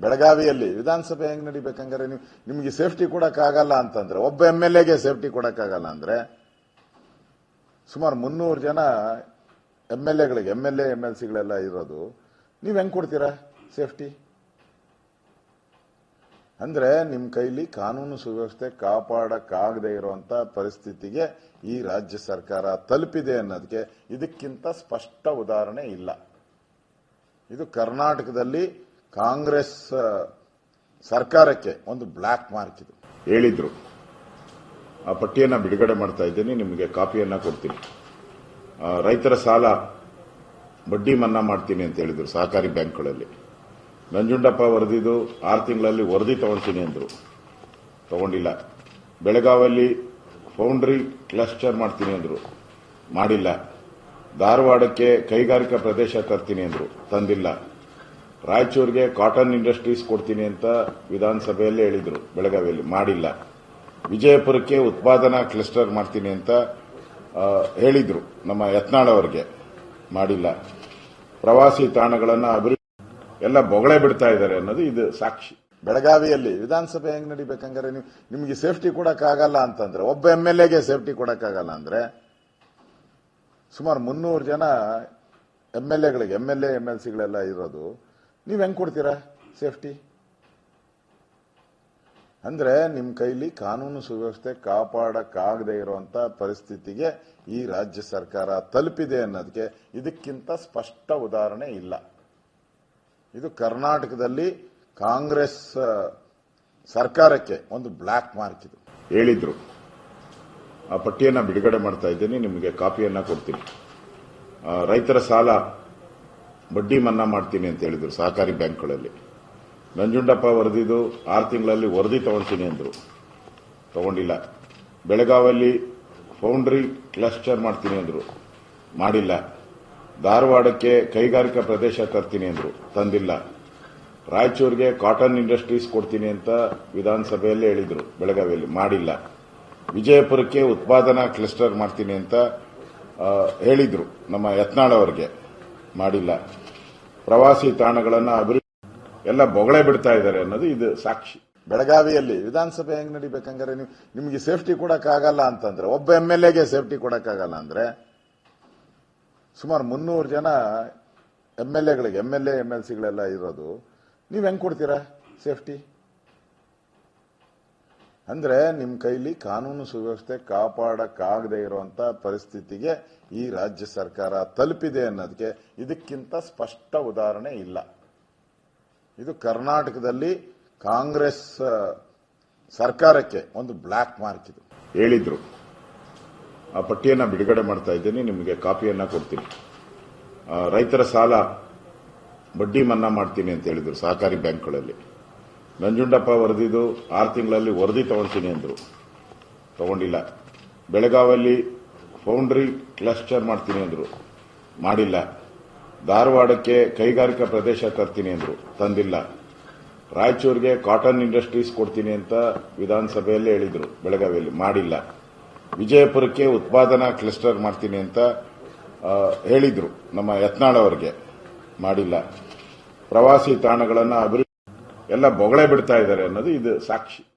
ಬೆಳಗಾವಿಯಲ್ಲಿ, ವಿಧಾನಸಭೆ ಹೆಂಗ್ ನಡಿಬೇಕಂಗಾರೆ? ನೀವು, ನಿಮಗೆ ಸೇಫ್ಟಿ ಕೊಡಕ್ಕಾಗಲ್ಲ ಅಂತಂದ್ರೆ, ಒಬ್ಬ ಎಂ ಎಲ್ ಎಗೆ ಸೇಫ್ಟಿ ಕೊಡಕ್ಕಾಗಲ್ಲ ಅಂದ್ರೆ, ಸುಮಾರು ಮುನ್ನೂರು ಜನ M L ಎಗಳಿಗೆ M L A M L ಸಿಗಳೆಲ್ಲ ಇರೋದು, ನೀವು ಹೆಂಗ್ ಕೊಡ್ತೀರಾ ಸೇಫ್ಟಿ ಅಂದ್ರೆ ನಿಮ್ಮ ಕೈಲಿ ಕಾನೂನು ಸುವ್ಯವಸ್ಥೆ ಕಾಪಾಡಕ್ಕಾಗದೇ ಇರುವಂತ ಪರಿಸ್ಥಿತಿಗೆ ಈ ರಾಜ್ಯ ಸರ್ಕಾರ ತಲುಪಿದೆ ಅನ್ನೋದಕ್ಕೆ ಇದಕ್ಕಿಂತ ಸ್ಪಷ್ಟ ಉದಾಹರಣೆ ಇಲ್ಲ. ಇದು ಕರ್ನಾಟಕದಲ್ಲಿ ಕಾಂಗ್ರೆಸ್ ಸರ್ಕಾರಕ್ಕೆ ಒಂದು ಬ್ಲ್ಯಾಕ್ ಮಾರ್ಕ್ ಇದು. ಹೇಳಿದ್ರು, ಆ ಪಟ್ಟಿಯನ್ನ ಬಿಡುಗಡೆ ಮಾಡ್ತಾ ಇದ್ದೀನಿ, ನಿಮಗೆ ಕಾಪಿಯನ್ನ ಕೊಡ್ತೀನಿ. ರೈತರ ಸಾಲ ಬಡ್ಡಿ ಮನ್ನಾ ಮಾಡ್ತೀನಿ ಅಂತ ಹೇಳಿದ್ರು ಸಹಕಾರಿ ಬ್ಯಾಂಕ್ಗಳಲ್ಲಿ. ನಂಜುಂಡಪ್ಪ ವರದಿದು ಆರು ತಿಂಗಳಲ್ಲಿ ವರದಿ ತಗೊಳ್ತೀನಿ ಅಂದರು. ತಗೊಂಡಿಲ್ಲ. ಬೆಳಗಾವಲ್ಲಿ ಫೌಂಡ್ರಿ ಕ್ಲಸ್ಟರ್ ಮಾಡ್ತೀನಿ ಅಂದರು. ಮಾಡಿಲ್ಲ. ಧಾರವಾಡಕ್ಕೆ ಕೈಗಾರಿಕಾ ಪ್ರದೇಶ ತರ್ತೀನಿ ಅಂದರು. ತಂದಿಲ್ಲ. ರಾಯಚೂರಿಗೆ ಕಾಟನ್ ಇಂಡಸ್ಟ್ರೀಸ್ ಕೊಡ್ತೀನಿ ಅಂತ ವಿಧಾನಸಭೆಯಲ್ಲಿ ಹೇಳಿದರು, ಬೆಳಗಾವಿಯಲ್ಲಿ. ಮಾಡಿಲ್ಲ. ವಿಜಯಪುರಕ್ಕೆ ಉತ್ಪಾದನಾ ಕ್ಲಸ್ಟರ್ ಮಾಡ್ತೀನಿ ಅಂತ ಹೇಳಿದರು. ನಮ್ಮ ಯತ್ನಾಳ್ ಅವರಿಗೆ ಮಾಡಿಲ್ಲ. ಪ್ರವಾಸಿ ತಾಣಗಳನ್ನು ಅಭಿವೃದ್ಧಿ ಎಲ್ಲ ಬೊಗಳೆ ಬಿಡ್ತಾ ಇದ್ದಾರೆ ಅನ್ನೋದು ಇದು ಸಾಕ್ಷಿ. ಬೆಳಗಾವಿಯಲ್ಲಿ ವಿಧಾನಸಭೆ ಹೆಂಗ್ ನಡಿಬೇಕಂಗಾರೆ? ನಿಮಗೆ ಸೇಫ್ಟಿ ಕೊಡಕ್ಕಾಗಲ್ಲ ಅಂತಂದ್ರೆ, ಒಬ್ಬ ಎಂ ಎಲ್ ಎಗೆ ಸೇಫ್ಟಿ ಕೊಡಕ್ಕಾಗಲ್ಲ ಅಂದ್ರೆ, ಸುಮಾರು ಮುನ್ನೂರು ಜನ M L ಎಗಳಿಗೆ, M L A, M L ಸಿಗಳೆಲ್ಲ ಇರೋದು ನೀವು ಹೆಂಗೆ ಕೊಡ್ತೀರಾ ಸೇಫ್ಟಿ? ಅಂದರೆ ನಿಮ್ಮ ಕೈಲಿ ಕಾನೂನು ಸುವ್ಯವಸ್ಥೆ ಕಾಪಾಡಕ್ಕಾಗದೇ ಇರುವಂಥ ಪರಿಸ್ಥಿತಿಗೆ ಈ ರಾಜ್ಯ ಸರ್ಕಾರ ತಲುಪಿದೆ ಅನ್ನೋದಕ್ಕೆ ಇದಕ್ಕಿಂತ ಸ್ಪಷ್ಟ ಉದಾಹರಣೆ ಇಲ್ಲ. ಇದು ಕರ್ನಾಟಕದಲ್ಲಿ ಕಾಂಗ್ರೆಸ್ ಸರ್ಕಾರಕ್ಕೆ ಒಂದು ಬ್ಲ್ಯಾಕ್ ಮಾರ್ಕ್ ಇದು. ಹೇಳಿದ್ರು. ಆ ಪಟ್ಟಿಯನ್ನ ಬಿಡುಗಡೆ ಮಾಡ್ತಾ ಇದ್ದೀನಿ, ನಿಮಗೆ ಕಾಪಿಯನ್ನ ಕೊಡ್ತೀನಿ. ರೈತರ ಸಾಲ ಬಡ್ಡಿ ಮನ್ನಾ ಮಾಡ್ತೀನಿ ಅಂತ ಹೇಳಿದ್ರು ಸಹಕಾರಿ ಬ್ಯಾಂಕ್ಗಳಲ್ಲಿ. ನಂಜುಂಡಪ್ಪ ವರದಿದು ಆರು ತಿಂಗಳಲ್ಲಿ ವರದಿ ತಗೊಳ್ತೀನಿ ಅಂದರು. ತಗೊಂಡಿಲ್ಲ. ಬೆಳಗಾವಲ್ಲಿ ಫೌಂಡ್ರಿ ಕ್ಲಸ್ಟರ್ ಮಾಡ್ತೀನಿ ಅಂದರು. ಮಾಡಿಲ್ಲ. ಧಾರವಾಡಕ್ಕೆ ಕೈಗಾರಿಕಾ ಪ್ರದೇಶ ತರ್ತೀನಿ ಅಂದರು. ತಂದಿಲ್ಲ. ರಾಯಚೂರಿಗೆ ಕಾಟನ್ ಇಂಡಸ್ಟ್ರೀಸ್ ಕೊಡ್ತೀನಿ ಅಂತ ವಿಧಾನಸಭೆಯಲ್ಲಿ ಹೇಳಿದರು. ಬೆಳಗಾವಿಯಲ್ಲಿ ಮಾಡಿಲ್ಲ. ವಿಜಯಪುರಕ್ಕೆ ಉತ್ಪಾದನಾ ಕ್ಲಸ್ಟರ್ ಮಾಡ್ತೀನಿ ಅಂತ ಹೇಳಿದರು ನಮ್ಮ ಯತ್ನಾಳ್ ಅವರಿಗೆ. ಮಾಡಿಲ್ಲ. ಪ್ರವಾಸಿ ತಾಣಗಳನ್ನು ಅಭಿವೃದ್ಧಿ ಎಲ್ಲ ಬೊಗಳೆ ಬಿಡ್ತಾ ಇದ್ದಾರೆ ಅನ್ನೋದು ಇದು ಸಾಕ್ಷಿ. ಬೆಳಗಾವಿಯಲ್ಲಿ ವಿಧಾನಸಭೆ ಹೆಂಗ್ ನಡಿಬೇಕಂಗಾರೆ? ನೀವು, ನಿಮಗೆ ಸೇಫ್ಟಿ ಕೊಡಕ್ಕಾಗಲ್ಲ ಅಂತಂದ್ರೆ, ಒಬ್ಬ ಎಂ ಎಲ್ ಎಗೆ ಸೇಫ್ಟಿ ಕೊಡಕ್ಕಾಗಲ್ಲ ಅಂದ್ರೆ, ಸುಮಾರು ಮುನ್ನೂರು ಜನ M L ಎಗಳಿಗೆ, M L A, M L ಸಿಗಳೆಲ್ಲ ಇರೋದು, ನೀವು ಹೆಂಗ್ ಕೊಡ್ತೀರಾ ಸೇಫ್ಟಿ? ಅಂದ್ರೆ ನಿಮ್ಮ ಕೈಲಿ ಕಾನೂನು ಸುವ್ಯವಸ್ಥೆ ಕಾಪಾಡಕ್ಕಾಗದೇ ಇರುವಂತ ಪರಿಸ್ಥಿತಿಗೆ ಈ ರಾಜ್ಯ ಸರ್ಕಾರ ತಲುಪಿದೆ ಅನ್ನೋದಕ್ಕೆ ಇದಕ್ಕಿಂತ ಸ್ಪಷ್ಟ ಉದಾಹರಣೆ ಇಲ್ಲ. ಇದು ಕರ್ನಾಟಕದಲ್ಲಿ ಕಾಂಗ್ರೆಸ್ ಸರ್ಕಾರಕ್ಕೆ ಒಂದು ಬ್ಲ್ಯಾಕ್ ಮಾರ್ಕ್ ಇದು. ಹೇಳಿದ್ರು. ಆ ಪಟ್ಟಿಯನ್ನ ಬಿಡುಗಡೆ ಮಾಡ್ತಾ ಇದ್ದೀನಿ, ನಿಮಗೆ ಕಾಪಿಯನ್ನ ಕೊಡ್ತೀನಿ. ರೈತರ ಸಾಲ ಬಡ್ಡಿ ಮನ್ನಾ ಮಾಡ್ತೀನಿ ಅಂತ ಹೇಳಿದ್ರು, ಸಹಕಾರಿ ಬ್ಯಾಂಕ್ಗಳಲ್ಲಿ. ನಂಜುಂಡಪ್ಪ ವರದಿದು ಆರು ತಿಂಗಳಲ್ಲಿ ವರದಿ ತಗೊಳ್ತೀನಿ ಅಂದರು. ತಗೊಂಡಿಲ್ಲ. ಬೆಳಗಾವಲ್ಲಿ ಫೌಂಡ್ರಿ ಕ್ಲಸ್ಟರ್ ಮಾಡ್ತೀನಿ ಅಂದರು. ಮಾಡಿಲ್ಲ. ಧಾರವಾಡಕ್ಕೆ ಕೈಗಾರಿಕಾ ಪ್ರದೇಶ ತರ್ತೀನಿ ಅಂದರು. ತಂದಿಲ್ಲ. ರಾಯಚೂರಿಗೆ ಕಾಟನ್ ಇಂಡಸ್ಟ್ರೀಸ್ ಕೊಡ್ತೀನಿ ಅಂತ ವಿಧಾನಸಭೆಯಲ್ಲಿ ಹೇಳಿದರು, ಬೆಳಗಾವಿಯಲ್ಲಿ. ಮಾಡಿಲ್ಲ. ವಿಜಯಪುರಕ್ಕೆ ಉತ್ಪಾದನಾ ಕ್ಲಸ್ಟರ್ ಮಾಡ್ತೀನಿ ಅಂತ ಹೇಳಿದರು ನಮ್ಮ ಯತ್ನಾಳ್ ಅವರಿಗೆ. ಮಾಡಿಲ್ಲ. ಪ್ರವಾಸಿ ತಾಣಗಳನ್ನು ಅಭಿವೃದ್ಧಿ ಎಲ್ಲ ಬೊಗಳೆ ಬಿಡ್ತಾ ಇದ್ದಾರೆ ಅನ್ನೋದು ಇದು ಸಾಕ್ಷಿ.